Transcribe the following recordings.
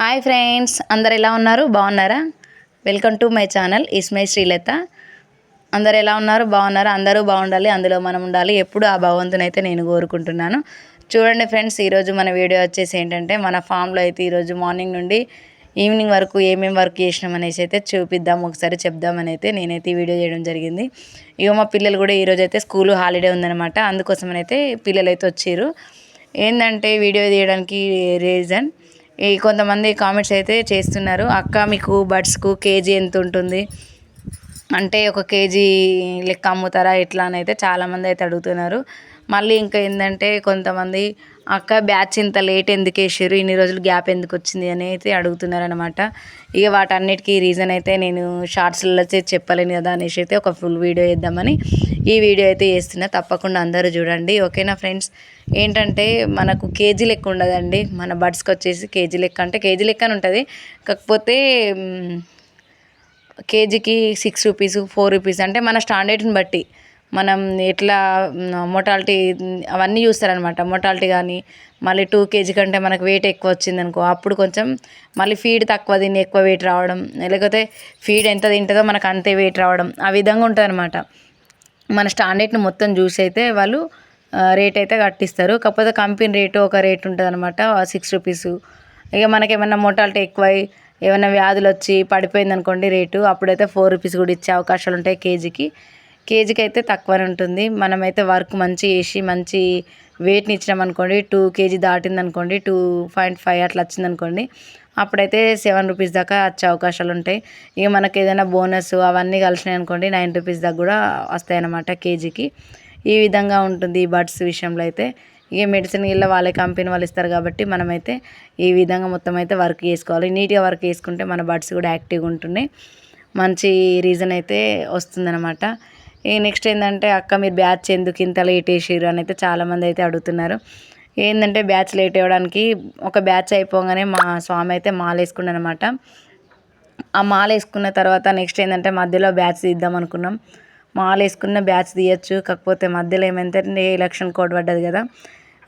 Hi friends అందరు ఎలా ఉన్నారు? బాగున్నారా? వెల్కమ్ టు మై ఛానల్ ఇస్మై శ్రీలత. అందరు ఎలా ఉన్నారు? బాగున్నారు? అందరూ బాగుండాలి అందులో మనం ఉండాలి. ఎప్పుడు ఆ భగవంతుని అయితే నేను కోరుకుంటున్నాను. చూడండి ఫ్రెండ్స్ ఈరోజు మన వీడియో వచ్చేసి ఏంటంటే మన ఫామ్లో అయితే ఈరోజు మార్నింగ్ నుండి ఈవినింగ్ వరకు ఏమేమి వర్క్ చేసినాం అనేసి అయితే చూపిద్దాం ఒకసారి చెప్దామని అయితే నేనైతే ఈ వీడియో చేయడం జరిగింది. ఇక మా పిల్లలు కూడా ఈరోజు అయితే స్కూల్ హాలిడే ఉందనమాట అందుకోసమనైతే పిల్లలు అయితే వచ్చారు. ఏంటంటే వీడియో తీయడానికి రీజన్ ఈ కొంతమంది కామెంట్స్ అయితే చేస్తున్నారు. అక్క మీకు బడ్స్కు కేజీ ఎంత ఉంటుంది? అంటే ఒక కేజీ లెక్క అమ్ముతారా? ఎట్లా అని అయితే చాలామంది అయితే అడుగుతున్నారు. మళ్ళీ ఇంకా ఏంటంటే కొంతమంది అక్క బ్యాచ్ ఇంత లేట్ ఎందుకు వేసారు ఇన్ని రోజులు గ్యాప్ ఎందుకు వచ్చింది అని అయితే అడుగుతున్నారనమాట ఇక వాటన్నిటికీ రీజన్ అయితే నేను షార్ట్స్లో చెప్పలేను కదా అనేసి అయితే ఒక ఫుల్ వీడియో చేద్దామని ఈ వీడియో అయితే చేస్తున్నా తప్పకుండా అందరూ చూడండి. ఓకేనా ఫ్రెండ్స్? ఏంటంటే మనకు కేజీ లెక్క ఉండదండి. మన బడ్స్కి వచ్చేసి కేజీ లెక్క అంటే కేజీ లెక్కనే ఉంటుంది. కాకపోతే కేజీకి సిక్స్ రూపీస్ ఫోర్ రూపీస్ అంటే మన స్టాండర్డ్ని బట్టి. మనం ఎట్లా మోటాలిటీ అవన్నీ చూస్తారనమాట మోటాలిటీ కానీ మళ్ళీ టూ కేజీ కంటే మనకు వెయిట్ ఎక్కువ వచ్చింది అనుకో అప్పుడు కొంచెం మళ్ళీ ఫీడ్ తక్కువ తిని ఎక్కువ వెయిట్ రావడం లేకపోతే ఫీడ్ ఎంత తింటుందో మనకు అంతే వెయిట్ రావడం ఆ విధంగా ఉంటుంది అనమాట మన స్టాండర్డ్ని మొత్తం చూసి అయితే వాళ్ళు రేట్ అయితే కట్టిస్తారు. కాకపోతే కంపెనీ రేటు ఒక రేట్ ఉంటుంది అనమాట సిక్స్ రూపీస్ ఇక మనకి ఏమైనా మోటాలిటీ ఎక్కువై ఏమైనా వ్యాధులు వచ్చి పడిపోయింది అనుకోండి రేటు అప్పుడైతే ఫోర్ రూపీస్ కూడా ఇచ్చే అవకాశాలు ఉంటాయి కేజీకి కేజీకి అయితే తక్కువనే ఉంటుంది మనమైతే వర్క్ మంచి వేసి మంచి వెయిట్ని ఇచ్చినాం అనుకోండి టూ కేజీ దాటింది అనుకోండి టూ పాయింట్ ఫైవ్ అట్లా వచ్చింది అనుకోండి అప్పుడైతే సెవెన్ రూపీస్ దాకా వచ్చే అవకాశాలు ఉంటాయి ఇక మనకి ఏదైనా బోనస్ అవన్నీ కలిసినాయి అనుకోండి నైన్ రూపీస్ దాకా కూడా వస్తాయన్నమాట కేజీకి. ఈ విధంగా ఉంటుంది ఈ బర్డ్స్ విషయంలో అయితే. ఇక మెడిసిన్ ఇళ్ళ వాళ్ళే కంపెనీ వాళ్ళు ఇస్తారు కాబట్టి మనమైతే ఈ విధంగా మొత్తం అయితే వర్క్ చేసుకోవాలి. నీట్గా వర్క్ చేసుకుంటే మన బర్డ్స్ కూడా యాక్టివ్గా ఉంటున్నాయి. మంచి రీజన్ అయితే వస్తుందన్నమాట. నెక్స్ట్ ఏంటంటే అక్క మీరు బ్యాచ్ ఎందుకు ఇంత లేట్ వేసారు అని అయితే చాలామంది అయితే అడుగుతున్నారు. ఏంటంటే బ్యాచ్ లేట్ అవ్వడానికి ఒక బ్యాచ్ అయిపోగానే మా స్వామి అయితే మాల వేసుకున్నాను అనమాట ఆ మాల వేసుకున్న తర్వాత నెక్స్ట్ ఏంటంటే మధ్యలో బ్యాచ్ తీద్దాం అనుకున్నాం. మాల వేసుకున్న బ్యాచ్ తీయచ్చు కాకపోతే మధ్యలో ఏమైందంటే ఎలక్షన్ కోడ్ పడ్డది కదా.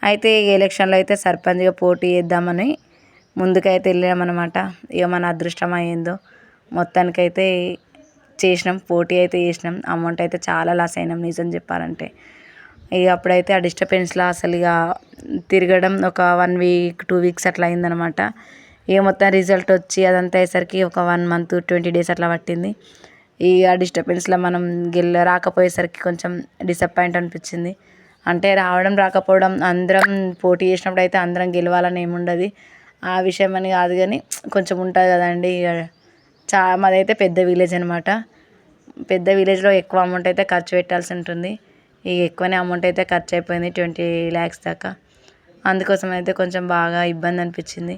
అయితే ఎలక్షన్లో అయితే సర్పంచ్గా పోటీ చేద్దామని ముందుకైతే వెళ్ళామన్నమాట. ఇక మన అదృష్టం అయ్యిందో మొత్తానికైతే చేసినాం పోటీ అయితే చేసినాం అమౌంట్ అయితే చాలా లాస్ అయినాం నిజం చెప్పాలంటే. ఇక అప్పుడైతే ఆ డిస్టర్బెన్స్లో అసలు ఇక తిరగడం ఒక వన్ వీక్ టూ వీక్స్ అట్లా అయిందనమాట ఇక మొత్తం రిజల్ట్ వచ్చి అదంతా అయ్యేసరికి ఒక వన్ మంత్ ట్వంటీ డేస్ అట్లా పట్టింది. ఈ ఆ డిస్టర్బెన్స్లో మనం గెల్ల రాకపోయేసరికి కొంచెం డిసప్పాయింట్ అనిపించింది. అంటే రావడం రాకపోవడం అందరం పోటీ చేసినప్పుడు అయితే అందరం గెలవాలని ఏముండదు ఆ విషయం అని కాదు కానీ కొంచెం ఉంటుంది కదండి ఇక. చా మాదైతే పెద్ద విలేజ్ అనమాట పెద్ద విలేజ్లో ఎక్కువ అమౌంట్ అయితే ఖర్చు పెట్టాల్సి ఉంటుంది. ఇక ఎక్కువనే అమౌంట్ అయితే ఖర్చు అయిపోయింది ట్వంటీ ల్యాక్స్ దాకా. అందుకోసం అయితే కొంచెం బాగా ఇబ్బంది అనిపించింది.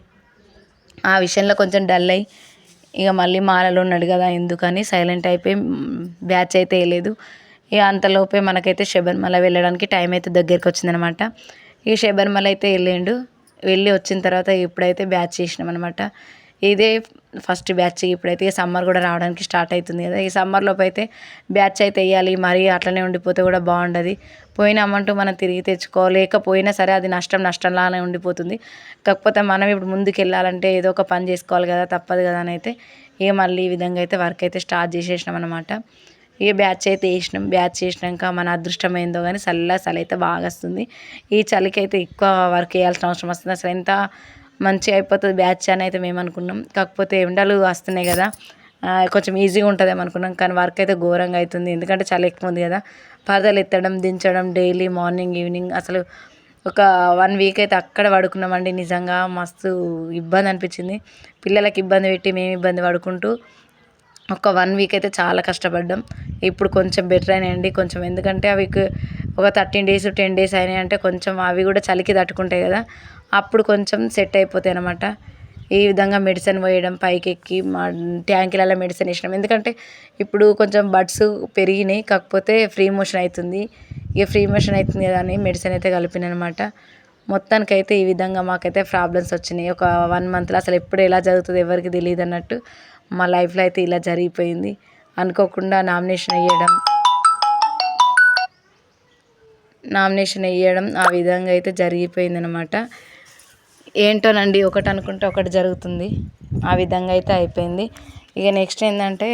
ఆ విషయంలో కొంచెం డల్ అయ్యి ఇక మళ్ళీ మాలలో ఉన్నాడు కదా ఎందుకని సైలెంట్ అయిపోయి బ్యాచ్ అయితే వేయలేదు. ఇక అంతలోపే మనకైతే శబరిమల వెళ్ళడానికి టైం అయితే దగ్గరికి వచ్చిందనమాట. ఈ శబరిమల అయితే వెళ్ళిండు. వెళ్ళి వచ్చిన తర్వాత ఇప్పుడైతే బ్యాచ్ చేసినాం అనమాట ఇదే ఫస్ట్ బ్యాచ్ ఇప్పుడైతే సమ్మర్ కూడా రావడానికి స్టార్ట్ అవుతుంది కదా. ఈ సమ్మర్లోపు అయితే బ్యాచ్ అయితే వేయాలి. మరీ అట్లనే ఉండిపోతే కూడా బాగుండదు. పోయిన అమౌంట్ మనం తిరిగి తెచ్చుకోలేకపోయినా సరే అది నష్టం నష్టంలానే ఉండిపోతుంది. కాకపోతే మనం ఇప్పుడు ముందుకు వెళ్ళాలంటే ఏదో ఒక పని చేసుకోవాలి కదా తప్పదు కదా అని అయితే ఇక మళ్ళీ ఈ విధంగా అయితే వర్క్ అయితే స్టార్ట్ చేసేసినాం అనమాట ఇక బ్యాచ్ అయితే వేసినాం. బ్యాచ్ చేసినాక మన అదృష్టం ఏందో కానీ చల్ల చలి అయితే బాగా వస్తుంది. ఈ చలికి అయితే ఎక్కువ వర్క్ చేయాల్సిన అవసరం వస్తుంది. అసలు ఎంత మంచిగా అయిపోతుంది బ్యాచ్ అని అయితే మేము అనుకున్నాం. కాకపోతే ఎండలు వస్తున్నాయి కదా కొంచెం ఈజీగా ఉంటుందేమో అనుకున్నాం. కానీ వర్క్ అయితే ఘోరంగా అవుతుంది. ఎందుకంటే చాలా ఎక్కువ ఉంది కదా. పరదలు ఎత్తడం దించడం డైలీ మార్నింగ్ ఈవినింగ్ అసలు ఒక వన్ వీక్ అయితే అక్కడ పడుకున్నామండి. నిజంగా మస్తు ఇబ్బంది అనిపించింది. పిల్లలకి ఇబ్బంది పెట్టి మేము ఇబ్బంది పడుకుంటూ ఒక వన్ వీక్ అయితే చాలా కష్టపడ్డాం. ఇప్పుడు కొంచెం బెటర్ అయినాయండి. కొంచెం ఎందుకంటే అవి ఒక థర్టీన్ డేస్ టెన్ డేస్ అయినాయి అంటే కొంచెం అవి కూడా చలికి తట్టుకుంటాయి కదా. అప్పుడు కొంచెం సెట్ అయిపోతాయి అనమాట ఈ విధంగా మెడిసిన్ పోయడం పైకి ఎక్కి మా ట్యాంకులలో మెడిసిన్ వేసినాం. ఎందుకంటే ఇప్పుడు కొంచెం బడ్స్ పెరిగినాయి కాకపోతే ఫ్రీ మోషన్ అవుతుంది. ఇక ఫ్రీ మోషన్ అవుతుంది కదా అని మెడిసిన్ అయితే కలిపినమాట మొత్తానికైతే ఈ విధంగా మాకైతే ప్రాబ్లమ్స్ వచ్చినాయి. ఒక వన్ మంత్లో అసలు ఎప్పుడు ఎలా జరుగుతుంది ఎవరికి తెలియదు అన్నట్టు మా లైఫ్లో అయితే ఇలా జరిగిపోయింది. అనుకోకుండా నామినేషన్ వేయడం నామినేషన్ వేయడం ఆ విధంగా అయితే జరిగిపోయింది అనమాట ఏంటోనండి ఒకటి అనుకుంటే ఒకటి జరుగుతుంది. ఆ విధంగా అయితే అయిపోయింది. ఇక నెక్స్ట్ ఏంటంటే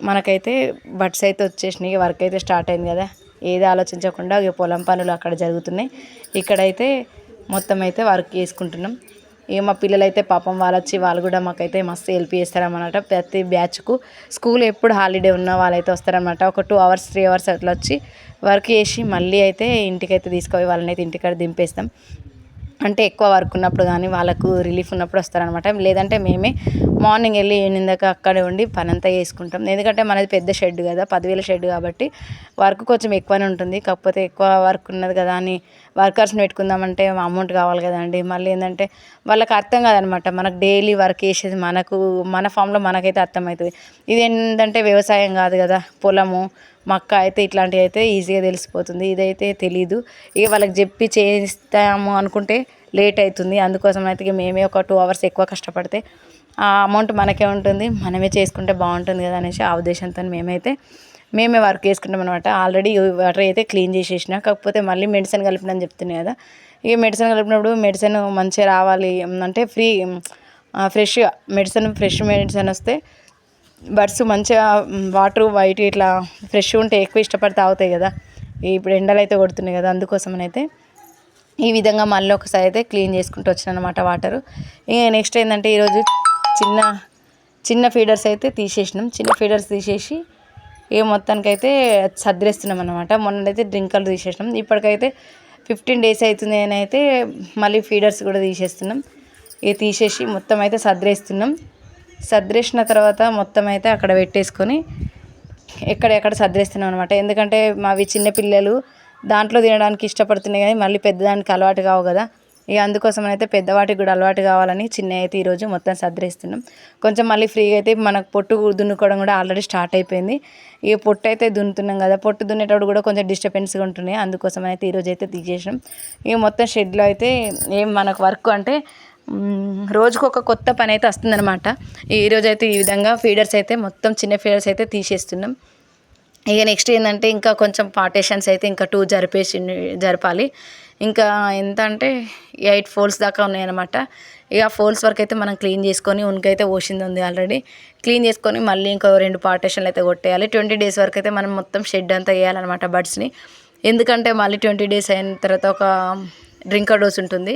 మనకైతే బట్స్ అయితే వచ్చేసినాయి. వర్క్ అయితే స్టార్ట్ అయింది కదా. ఏది ఆలోచించకుండా ఇక పొలం పనులు అక్కడ జరుగుతున్నాయి. ఇక్కడైతే మొత్తం అయితే వర్క్ చేసుకుంటున్నాం. ఇక మా పిల్లలు అయితే పాపం వాళ్ళు వచ్చి వాళ్ళు కూడా మాకైతే మస్తు హెల్ప్ చేస్తారన్నమాట. ప్రతి బ్యాచ్కు స్కూల్ ఎప్పుడు హాలిడే ఉన్న వాళ్ళైతే వస్తారనమాట ఒక టూ అవర్స్ త్రీ అవర్స్ అట్లా వచ్చి వర్క్ చేసి మళ్ళీ అయితే ఇంటికైతే తీసుకుపోయి వాళ్ళని అయితే ఇంటికాడ దింపేస్తాం. అంటే ఎక్కువ వర్క్ ఉన్నప్పుడు కానీ వాళ్ళకు రిలీఫ్ ఉన్నప్పుడు వస్తారనమాట లేదంటే మేమే మార్నింగ్ వెళ్ళి ఈవినింగ్ దాకా అక్కడే ఉండి పని అంతా చేసుకుంటాం. ఎందుకంటే మనది పెద్ద షెడ్ కదా పదివేల షెడ్ కాబట్టి వర్క్ కొంచెం ఎక్కువనే ఉంటుంది. కాకపోతే ఎక్కువ వర్క్ ఉన్నది కదా అని వర్కర్స్ని పెట్టుకుందామంటే అమౌంట్ కావాలి కదండి మళ్ళీ ఏంటంటే వాళ్ళకి అర్థం కాదనమాట మనకు డైలీ వర్క్ చేసేది మనకు మన ఫామ్లో మనకైతే అర్థమవుతుంది. ఇది ఏంటంటే వ్యవసాయం కాదు కదా పొలము మక్క అయితే ఇట్లాంటివి అయితే ఈజీగా తెలిసిపోతుంది. ఇదైతే తెలీదు. ఇక వాళ్ళకి చెప్పి చేస్తాము అనుకుంటే లేట్ అవుతుంది. అందుకోసం అయితే మేమే ఒక టూ అవర్స్ ఎక్కువ కష్టపడితే ఆ అమౌంట్ మనకే ఉంటుంది. మనమే చేసుకుంటే బాగుంటుంది కదా అనేసి ఆ ఉద్దేశంతో మేమైతే మేమే వర్క్ చేసుకుంటాం అనమాట ఆల్రెడీ వాటర్ అయితే క్లీన్ చేసేసిన కాకపోతే మళ్ళీ మెడిసిన్ కలిపినని చెప్తున్నాయి కదా. ఇక మెడిసిన్ కలిపినప్పుడు మెడిసిన్ మంచిగా రావాలి. అంటే ఫ్రీ ఫ్రెష్గా మెడిసిన్ ఫ్రెష్ మెడిసిన్ వస్తే బర్డ్స్ మంచిగా వాటర్ వైట్ ఇట్లా ఫ్రెష్ ఉంటే ఎక్కువ ఇష్టపడి తాగుతాయి కదా. ఇప్పుడు ఎండలు అయితే కొడుతున్నాయి కదా అందుకోసమనైతే ఈ విధంగా మళ్ళీ ఒకసారి అయితే క్లీన్ చేసుకుంటూ వచ్చిన అనమాట వాటరు. ఇక నెక్స్ట్ ఏంటంటే ఈరోజు చిన్న చిన్న ఫీడర్స్ అయితే తీసేసినాం. చిన్న ఫీడర్స్ తీసేసి ఏ మొత్తానికైతే సర్దిరేస్తున్నాం అనమాట మొన్నైతే డ్రింకర్లు తీసేసినాం. ఇప్పటికైతే ఫిఫ్టీన్ డేస్ అవుతుంది అని అయితే మళ్ళీ ఫీడర్స్ కూడా తీసేస్తున్నాం. ఇక తీసేసి మొత్తం అయితే సర్దిరేస్తున్నాం సర్దిరేసిన తర్వాత మొత్తం అయితే అక్కడ పెట్టేసుకొని ఎక్కడెక్కడ సర్దిరేస్తున్నాం అనమాట ఎందుకంటే మావి చిన్న పిల్లలు దాంట్లో తినడానికి ఇష్టపడుతున్నాయి కానీ మళ్ళీ పెద్దదానికి అలవాటు కావు కదా. ఇక అందుకోసం అయితే పెద్దవాటికి కూడా అలవాటు కావాలని చిన్న అయితే ఈరోజు మొత్తం సర్దిరేస్తున్నాం కొంచెం మళ్ళీ ఫ్రీగా అయితే మనకు పొట్టు దున్నుకోవడం కూడా ఆల్రెడీ స్టార్ట్ అయిపోయింది. ఇక పొట్టు అయితే దున్నుతున్నాం కదా. పొట్టు దున్నేటప్పుడు కూడా కొంచెం డిస్టర్బెన్స్గా ఉంటున్నాయి. అందుకోసం అయితే ఈరోజు అయితే తీసేసాం ఇక మొత్తం షెడ్లో అయితే ఏం మనకు వర్క్ అంటే రోజుకు ఒక కొత్త పని అయితే వస్తుందన్నమాట. ఈరోజు అయితే ఈ విధంగా ఫీడర్స్ అయితే మొత్తం చిన్న ఫీడర్స్ అయితే తీసేస్తున్నాం. ఇక నెక్స్ట్ ఏంటంటే ఇంకా కొంచెం పార్టేషన్స్ అయితే ఇంకా టూ జరిపేసి జరపాలి. ఇంకా ఎంత అంటే ఎయిట్ ఫోల్స్ దాకా ఉన్నాయన్నమాట. ఇక ఫోల్స్ వరకు అయితే మనం క్లీన్ చేసుకొని ఉనికైతే పోసింది ఉంది ఆల్రెడీ. క్లీన్ చేసుకొని మళ్ళీ ఇంకో రెండు పార్టేషన్లు అయితే కొట్టేయాలి. ట్వంటీ డేస్ వరకు అయితే మనం మొత్తం షెడ్ అంతా వేయాలన్నమాట బర్డ్స్ని ఎందుకంటే మళ్ళీ ట్వంటీ డేస్ అయిన తర్వాత ఒక డ్రింకర్ డోస్ ఉంటుంది.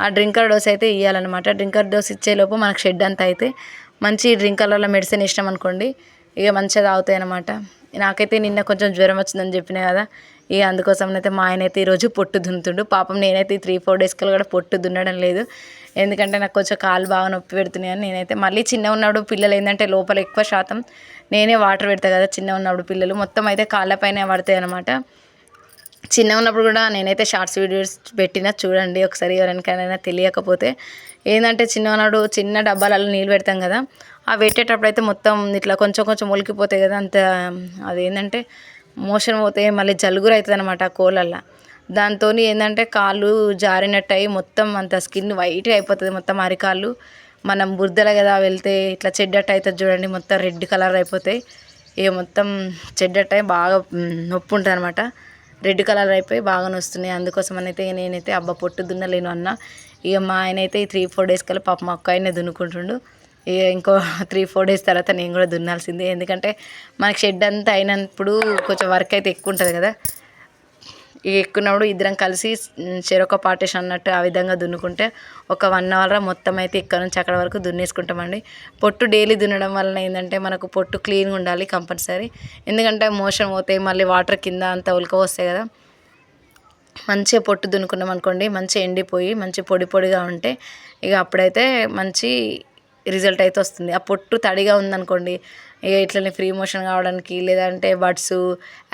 ఆ డ్రింకర్ డోస్ అయితే ఇవ్వాలన్నమాట డ్రింకర్ డోస్ ఇచ్చేలోపు మనకు షెడ్ అంతా అయితే మంచి డ్రింకర్లలో మెడిసిన్ ఇష్టం అనుకోండి. ఇక మంచిగా తాగుతాయి అనమాట నాకైతే నిన్న కొంచెం జ్వరం వచ్చిందని చెప్పిన కదా ఇక అందుకోసం అయితే మా ఆయన అయితే ఈరోజు పొట్టు దున్నుతుండు. పాపం నేనైతే త్రీ ఫోర్ డేస్కి కూడా పొట్టు దున్నడం లేదు. ఎందుకంటే నాకు కొంచెం కాలు బాగా నొప్పి పెడుతున్నాయి అని నేనైతే మళ్ళీ చిన్న ఉన్నప్పుడు పిల్లలు ఏంటంటే లోపల ఎక్కువ శాతం నేనే వాటర్ పెడతా కదా చిన్న ఉన్నప్పుడు పిల్లలు. మొత్తం అయితే కాళ్ళపైన పడతాయి అనమాట చిన్న ఉన్నప్పుడు కూడా నేనైతే షార్ట్స్ వీడియోస్ పెట్టినా చూడండి ఒకసారి ఎవరికైనా తెలియకపోతే. ఏంటంటే చిన్న చిన్న డబ్బాలలో నీళ్ళు పెడతాం కదా ఆ పెట్టేటప్పుడు అయితే మొత్తం ఇట్లా కొంచెం కొంచెం మొలికిపోతాయి కదా అంత అదేంటంటే మోషన్ పోతే మళ్ళీ జలుగురు అవుతుంది అనమాట ఆ కోళ్ళల్లో. దాంతో ఏంటంటే కాళ్ళు జారినట్టు అయ్యి మొత్తం అంత స్కిన్ వైట్గా అయిపోతుంది మొత్తం అరికాళ్ళు. మనం బురదల కదా వెళ్తే ఇట్లా చెడ్డట్టు అవుతుంది చూడండి మొత్తం రెడ్ కలర్ అయిపోతాయి. ఇక మొత్తం చెడ్డట్టు బాగా నొప్పి ఉంటుంది అనమాట రెడ్ కలర్ అయిపోయి బాగా వస్తున్నాయి. అందుకోసం అయితే నేనైతే అబ్బా పొట్టు దున్నలేను అన్న. ఇక మా ఆయన అయితే ఈ త్రీ ఫోర్ డేస్ కల్లా పాప మా అక్క ఆయన దున్నుకుంటుండు. ఇక ఇంకో త్రీ ఫోర్ డేస్ తర్వాత నేను కూడా దున్నాల్సిందే. ఎందుకంటే మనకి షెడ్ అంతా అయినప్పుడు కొంచెం వర్క్ అయితే ఎక్కువ ఉంటుంది కదా. ఇక ఎక్కున్నప్పుడు ఇద్దరం కలిసి చెరొక పార్టీషన్ అన్నట్టు ఆ విధంగా దున్నుకుంటే ఒక వన్ అవర్ మొత్తం అయితే ఇక్కడ నుంచి అక్కడ వరకు దున్నేసుకుంటామండి. పొట్టు డైలీ దున్నడం వలన ఏంటంటే మనకు పొట్టు క్లీన్గా ఉండాలి కంపల్సరీ. ఎందుకంటే మోషన్ పోతాయి మళ్ళీ వాటర్ కింద అంతా ఉలక వస్తాయి కదా. మంచిగా పొట్టు దున్నుకున్నాం అనుకోండి మంచిగా ఎండిపోయి మంచి పొడి పొడిగా ఉంటే ఇక అప్పుడైతే మంచి రిజల్ట్ అయితే వస్తుంది. ఆ పొట్టు తడిగా ఉందనుకోండి ఇక ఇట్లనే ఫ్రీ మోషన్ కావడానికి లేదంటే బడ్స్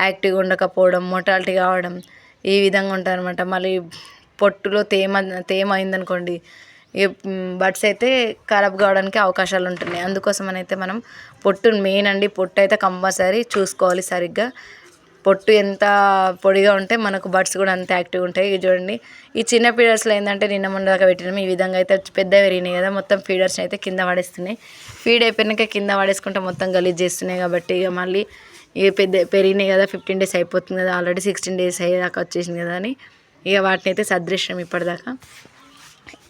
యాక్టివ్గా ఉండకపోవడం మొటాలిటీ కావడం ఈ విధంగా ఉంటుంది అనమాట మళ్ళీ పొట్టులో తేమ తేమ అయిందనుకోండి ఇక బడ్స్ అయితే ఖరాబ్ కావడానికి అవకాశాలు ఉంటున్నాయి. అందుకోసం అయితే మనం పొట్టు మెయిన్ అండి పొట్టు అయితే కంపల్సరీ చూసుకోవాలి సరిగ్గా. పొట్టు ఎంత పొడిగా ఉంటే మనకు బర్డ్స్ కూడా అంత యాక్టివ్గా ఉంటాయి. ఇవి చూడండి. ఈ చిన్న ఫీడర్స్లో ఏంటంటే నిన్న మొన్న దాకా పెట్టినాము. ఈ విధంగా అయితే పెద్ద పెరిగినాయి కదా. మొత్తం ఫీడర్స్ అయితే కింద పడేస్తున్నాయి. ఫీడ్ అయిపోయినాక కింద పడేసుకుంటే మొత్తం గలీజ్ చేస్తున్నాయి కాబట్టి ఇక మళ్ళీ ఇక పెద్ద పెరిగినాయి కదా. ఫిఫ్టీన్ డేస్ అయిపోతుంది కదా. ఆల్రెడీ సిక్స్టీన్ డేస్ అయ్యేదాకా వచ్చేసింది కదా అని ఇక వాటిని అయితే సదృశ్యం ఇప్పటిదాకా.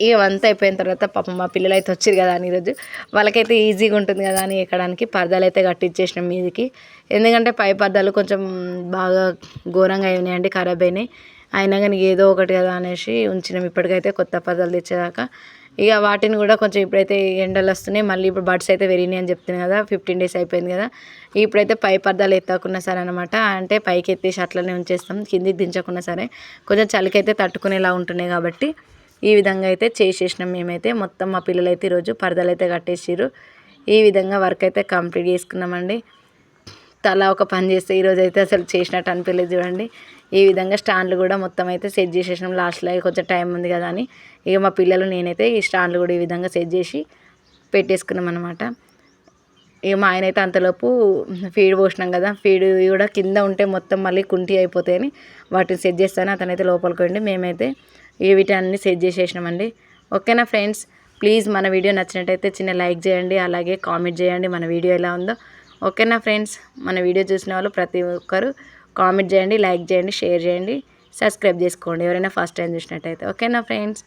ఇక అంతా అయిపోయిన తర్వాత పాపం మా పిల్లలు అయితే వచ్చారు కదా అని ఈరోజు. వాళ్ళకైతే ఈజీగా ఉంటుంది కదా అని ఎక్కడానికి పరదాలు అయితే కట్టించేసినాం మీదికి. ఎందుకంటే పై పర్దాలు కొంచెం బాగా ఘోరంగా అయినాయండి ఖరాబ్ అయినాయి. అయినా కానీ ఏదో ఒకటి కదా అనేసి ఉంచినాం. ఇప్పటికైతే కొత్త పరదాలు తెచ్చేదాకా. ఇక వాటిని కూడా కొంచెం ఇప్పుడైతే ఎండలు వస్తున్నాయి. మళ్ళీ ఇప్పుడు బడ్స్ అయితే పెరిగినాయి అని చెప్తున్నాను కదా. ఫిఫ్టీన్ డేస్ అయిపోయింది కదా. ఇప్పుడైతే పై పర్దాలు ఎత్తకున్నా సరే అనమాట అంటే పైకి ఎత్తేసి అట్లనే ఉంచేస్తాం. కిందికి దించకున్నా సరే. కొంచెం చలికైతే తట్టుకునేలా ఉంటున్నాయి కాబట్టి. ఈ విధంగా అయితే చేసేసినాం మేమైతే. మొత్తం మా పిల్లలు అయితే ఈరోజు పరదలు అయితే కట్టేసారు ఈ విధంగా వర్క్ అయితే కంప్లీట్ చేసుకున్నామండి. తలా ఒక పని చేస్తే ఈరోజు అయితే అసలు చేసినట్టు అనిపించలేదు చూడండి. ఈ విధంగా స్టాండ్లు కూడా మొత్తం అయితే సెట్ చేసేసినాం. లాస్ట్లో కొంచెం టైం ఉంది కదా అని. ఇక మా పిల్లలు నేనైతే ఈ స్టాండ్లు కూడా ఈ విధంగా సెట్ చేసి పెట్టేసుకున్నాం అనమాట ఇక మా ఆయన అయితే అంతలోపు ఫీడ్ పోసినాం కదా. ఫీడ్ కూడా కింద ఉంటే మొత్తం మళ్ళీ కుంటి అయిపోతాయని వాటిని సెట్ చేస్తాను. అతనైతే లోపలికి వెళ్ళి మేమైతే వీటన్ని సెట్ చేసేసినామండి. ఓకేనా ఫ్రెండ్స్? ప్లీజ్ మన వీడియో నచ్చినట్టయితే చిన్న లైక్ చేయండి అలాగే కామెంట్ చేయండి మన వీడియో ఎలా ఉందో. ఓకేనా ఫ్రెండ్స్? మన వీడియో చూసిన వాళ్ళు ప్రతి ఒక్కరు కామెంట్ చేయండి లైక్ చేయండి షేర్ చేయండి సబ్స్క్రైబ్ చేసుకోండి ఎవరైనా ఫస్ట్ టైం చూసినట్టయితే. ఓకేనా ఫ్రెండ్స్?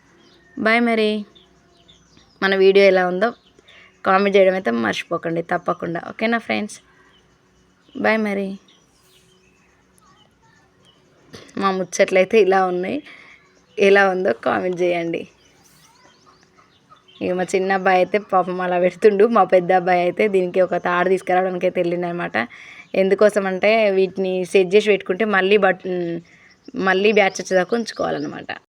బాయ్ మరి. మన వీడియో ఎలా ఉందో కామెంట్ చేయడం అయితే మర్చిపోకండి తప్పకుండా. ఓకేనా ఫ్రెండ్స్? బాయ్ మరి. మా ముచ్చట్లయితే ఇలా ఉన్నాయి. ఎలా ఉందో కామెంట్ చేయండి. ఇక మా చిన్న అబ్బాయి అయితే పాపం అలా పెడుతుండు. మా పెద్ద అబ్బాయి అయితే దీనికి ఒక తాడు తీసుకురావడానికి అయితే వెళ్ళిందనమాట ఎందుకోసం అంటే వీటిని సెట్ చేసి పెట్టుకుంటే మళ్ళీ బట్ మళ్ళీ బ్యాచ్ వచ్చేదాకా ఉంచుకోవాలన్నమాట.